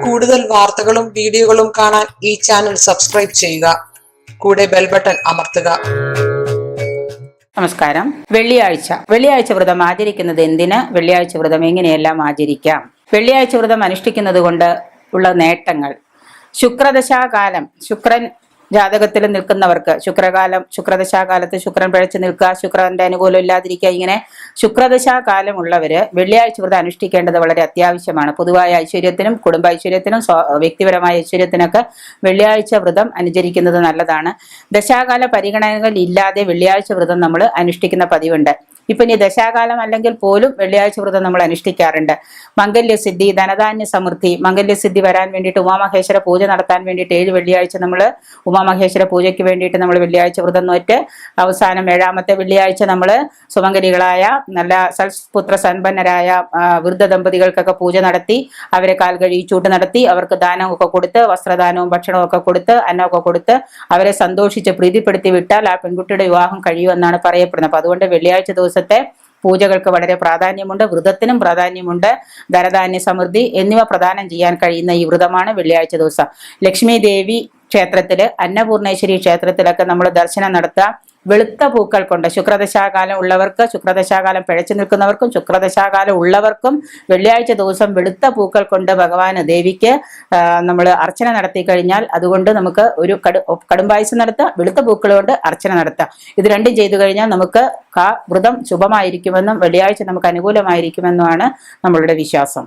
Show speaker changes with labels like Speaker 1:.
Speaker 1: കൂടുതൽ വാർത്തകളും വീഡിയോകളും കാണാൻ ഈ ചാനൽ സബ്സ്ക്രൈബ് ചെയ്യുക. കൂടെ ബെൽ ബട്ടൺ അമർത്തുക.
Speaker 2: നമസ്കാരം. വെള്ളിയാഴ്ച. വെള്ളിയാഴ്ച വ്രതം ആചരിക്കുന്നത് എന്തിന്? വെള്ളിയാഴ്ച വ്രതം എങ്ങനെയെല്ലാം ആചരിക്കാം? വെള്ളിയാഴ്ച വ്രതം അനുഷ്ഠിക്കുന്നത് കൊണ്ട് ഉള്ള നേട്ടങ്ങൾ. ശുക്രദശാകാലം. ശുക്രൻ ജാതകത്തിൽ നിൽക്കുന്നവർക്ക് ശുക്രകാലം ശുക്രദശാകാലത്ത് ശുക്രൻ പിഴച്ചു നിൽക്കുക ശുക്രന്റെ അനുകൂലം ഇല്ലാതിരിക്കുക ഇങ്ങനെ ശുക്രദശാകാലം ഉള്ളവര് വെള്ളിയാഴ്ച വ്രതം അനുഷ്ഠിക്കേണ്ടത് വളരെ അത്യാവശ്യമാണ്. പൊതുവായ ഐശ്വര്യത്തിനും കുടുംബ ഐശ്വര്യത്തിനും വ്യക്തിപരമായ ഐശ്വര്യത്തിനൊക്കെ വെള്ളിയാഴ്ച വ്രതം അനുചരിക്കുന്നത് നല്ലതാണ്. ദശാകാല പരിഗണനകൾ ഇല്ലാതെ വെള്ളിയാഴ്ച വ്രതം നമ്മൾ അനുഷ്ഠിക്കുന്ന പതിവുണ്ട്. ഇപ്പൊ ഇനി ദശാകാലം അല്ലെങ്കിൽ പോലും വെള്ളിയാഴ്ച വ്രതം നമ്മൾ അനുഷ്ഠിക്കാറുണ്ട്. മംഗല്യസിദ്ധി ധനധാന്യ സമൃദ്ധി മംഗല്യസിദ്ധി വരാൻ വേണ്ടിയിട്ട് ഉമാമഹേശ്വര പൂജ നടത്താൻ വേണ്ടിയിട്ട് ഏഴ് വെള്ളിയാഴ്ച നമ്മൾ ഉമാമഹേശ്വര പൂജയ്ക്ക് വേണ്ടിയിട്ട് നമ്മൾ വെള്ളിയാഴ്ച വ്രതം നോറ്റ് അവസാനം ഏഴാമത്തെ വെള്ളിയാഴ്ച നമ്മൾ സുമംഗലികളായ നല്ല സൽപുത്ര സമ്പന്നരായ വൃദ്ധ ദമ്പതികൾക്കൊക്കെ പൂജ നടത്തി അവരെ കാൽ കഴിച്ചൂട്ട് നടത്തി അവർക്ക് ദാനമൊക്കെ കൊടുത്ത് വസ്ത്രദാനവും ഭക്ഷണവും ഒക്കെ കൊടുത്ത് അന്നമൊക്കെ കൊടുത്ത് അവരെ സന്തോഷിച്ച് പ്രീതിപ്പെടുത്തി വിട്ടാൽ ആ പെൺകുട്ടിയുടെ വിവാഹം കഴിയുമെന്നാണ് പറയപ്പെടുന്നത്. അപ്പൊ അതുകൊണ്ട് വെള്ളിയാഴ്ച ദിവസത്തെ പൂജകൾക്ക് വളരെ പ്രാധാന്യമുണ്ട് വ്രതത്തിനും പ്രാധാന്യമുണ്ട്. ധനധാന്യ സമൃദ്ധി എന്നിവ പ്രദാനം ചെയ്യാൻ കഴിയുന്ന ഈ വ്രതമാണ് വെള്ളിയാഴ്ച ദിവസം. ലക്ഷ്മി ദേവി ക്ഷേത്രത്തിൽ അന്നപൂർണേശ്വരി ക്ഷേത്രത്തിലൊക്കെ നമ്മൾ ദർശനം നടത്തുക വെളുത്ത പൂക്കൾ കൊണ്ട് ശുക്രദശാകാലം ഉള്ളവർക്ക് ശുക്രദശാകാലം പിഴച്ചു നിൽക്കുന്നവർക്കും ശുക്രദശാകാലം ഉള്ളവർക്കും വെള്ളിയാഴ്ച ദിവസം വെളുത്ത പൂക്കൾ കൊണ്ട് ഭഗവാന് ദേവിക്ക് നമ്മൾ അർച്ചന നടത്തി കഴിഞ്ഞാൽ അതുകൊണ്ട് നമുക്ക് ഒരു കടു കടുംപായസം നടത്തുക വെളുത്ത പൂക്കൾ കൊണ്ട് അർച്ചന നടത്തുക. ഇത് രണ്ടും ചെയ്തു കഴിഞ്ഞാൽ നമുക്ക് ആ വ്രതം ശുഭമായിരിക്കുമെന്നും വെള്ളിയാഴ്ച നമുക്ക് അനുകൂലമായിരിക്കുമെന്നുമാണ് നമ്മളുടെ വിശ്വാസം.